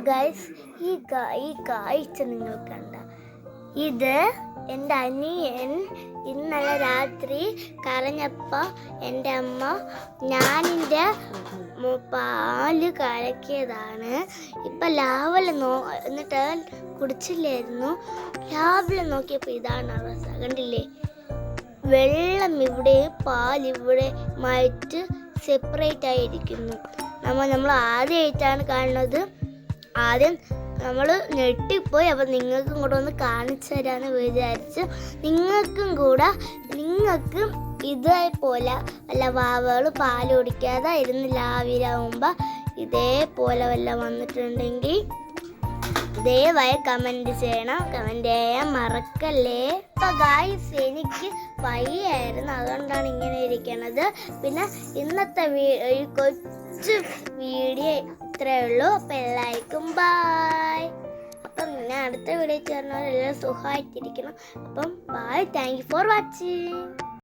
Guys ഈ ഈ കാഴ്ച നിങ്ങൾ കണ്ട. ഇത് എന്റെ അനിയൻ ഇന്നലെ രാത്രി കരഞ്ഞപ്പോൾ എന്റെ അമ്മ ഞാനിന്റെ പാൽ കലക്കിയതാണ്. ഇപ്പം രാവിലെ നോ എന്നിട്ട് കുടിച്ചില്ലായിരുന്നു. രാവിലെ നോക്കിയപ്പോൾ ഇതാണ് അവസ്ഥ. കണ്ടില്ലേ? വെള്ളം ഇവിടെ പാൽ ഇവിടെ മായിട്ട് സെപ്പറേറ്റ് ആയിരിക്കുന്നു നമ്മൾ നമ്മൾ ആദ്യമായിട്ടാണ് കാണുന്നത്. ആദ്യം നമ്മൾ ഞെട്ടിപ്പോയി. അപ്പം നിങ്ങൾക്കും കൂടെ ഒന്ന് കാണിച്ചു തരാമെന്ന് വിചാരിച്ച്. നിങ്ങൾക്കും കൂടെ നിങ്ങൾക്കും ഇതേപോലെ അല്ല വാവകൾ പാൽ കുടിക്കാതെ ഇരുന്ന് ലാവിലാവുമ്പോൾ ഇതേപോലെ വല്ല വന്നിട്ടുണ്ടെങ്കിൽ ദയവായി കമന്റ് ചെയ്യണം. കമന്റ് ചെയ്യാൻ മറക്കല്ലേ? ഇപ്പം ഗായ്സ് എനിക്ക് വയ്യായിരുന്നു. അതുകൊണ്ടാണ് ഇങ്ങനെ ഇരിക്കണത്. പിന്നെ ഇന്നത്തെ വീ- കൊച്ചു വീഡിയോ ഇത്രയേ ഉള്ളൂ. അപ്പൊ എല്ലാവർക്കും ബായ് അപ്പം ഞാൻ അടുത്ത വീഡിയോ ചേർന്നവരെല്ലാം സുഖമായിട്ടിരിക്കണം. അപ്പം bye thank you for watching